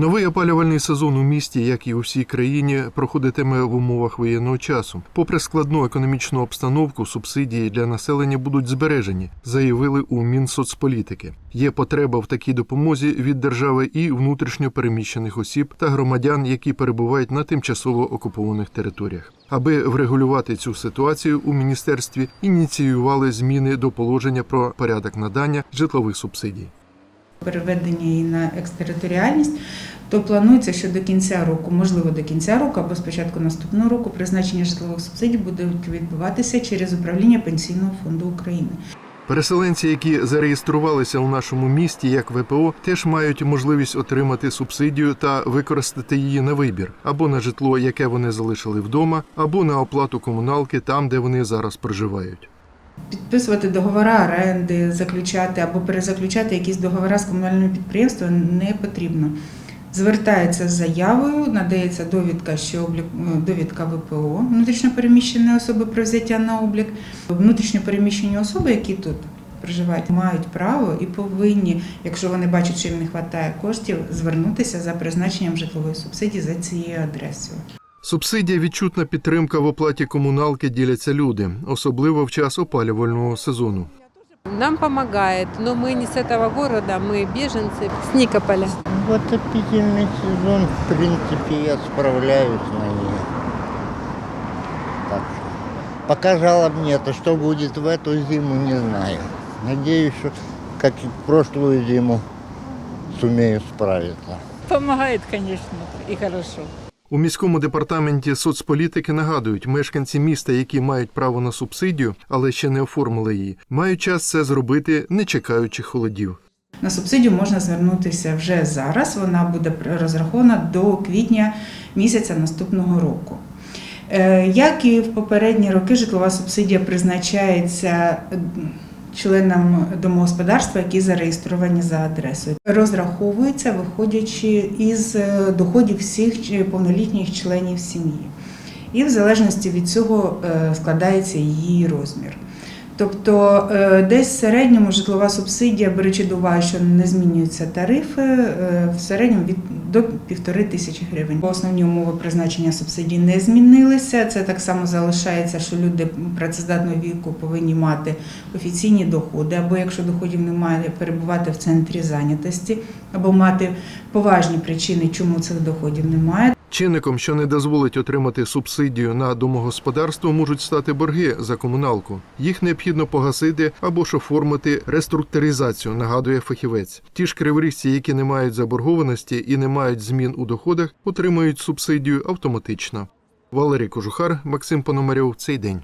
Новий опалювальний сезон у місті, як і у всій країні, проходитиме в умовах воєнного часу. Попри складну економічну обстановку, субсидії для населення будуть збережені, заявили у Мінсоцполітики. Є потреба в такій допомозі від держави і внутрішньо переміщених осіб та громадян, які перебувають на тимчасово окупованих територіях. Аби врегулювати цю ситуацію у міністерстві, ініціювали зміни до положення про порядок надання житлових субсидій. Переведення її на екстериторіальність, то планується, що до кінця року, можливо, до кінця року або спочатку наступного року, призначення житлових субсидій буде відбуватися через управління Пенсійного фонду України. Переселенці, які зареєструвалися у нашому місті як ВПО, теж мають можливість отримати субсидію та використати її на вибір або на житло, яке вони залишили вдома, або на оплату комуналки там, де вони зараз проживають. Підписувати договори оренди, заключати або перезаключати якісь договори з комунальними підприємствами не потрібно. Звертається з заявою, надається довідка, що облік е, довідка ВПО внутрішньопереміщеної особи про взяття на облік. Внутрішньопереміщені особи, які тут проживають, мають право і повинні, якщо вони бачать, що їм не вистачає коштів, звернутися за призначенням житлової субсидії за цією адресою. Субсидія відчутна підтримка в оплаті комуналки діляться люди, особливо в час опалювального сезону. Нам помогает, но мы не с этого города, мы беженцы с Никополя. В отопительный сезон, в принципе, я справляюсь на ней. Так что пока жалоб нет, а что будет в эту зиму, не знаю. Надеюсь, что, как и в прошлую зиму, сумею справиться. Помогает, конечно, и хорошо. У міському департаменті соцполітики нагадують, мешканці міста, які мають право на субсидію, але ще не оформили її, мають час це зробити, не чекаючи холодів. На субсидію можна звернутися вже зараз. Вона буде розрахована до квітня місяця наступного року. Е, Як і в попередні роки, житлова субсидія призначається членам домогосподарства, які зареєстровані за адресою. Розраховується, виходячи із е, доходів всіх повнолітніх членів сім'ї. І в залежності від цього е, складається її розмір. Тобто е, десь в середньому житлова субсидія, беручи до уваги, що не змінюються тарифи, е, в середньому від до півтори тисячі гривень. Основні умови призначення субсидій не змінилися. Це так само залишається, що люди працездатного віку повинні мати офіційні доходи, або якщо доходів немає, перебувати в центрі зайнятості, або мати поважні причини, чому цих доходів немає. Чинником, що не дозволить отримати субсидію на домогосподарство, можуть стати борги за комуналку. Їх необхідно погасити або ж оформити реструктуризацію, нагадує фахівець. Ті ж криворіжці, які не мають заборгованості і не мають змін у доходах, отримують субсидію автоматично. Валерій Кожухар, Максим Пономарьов. Цей день.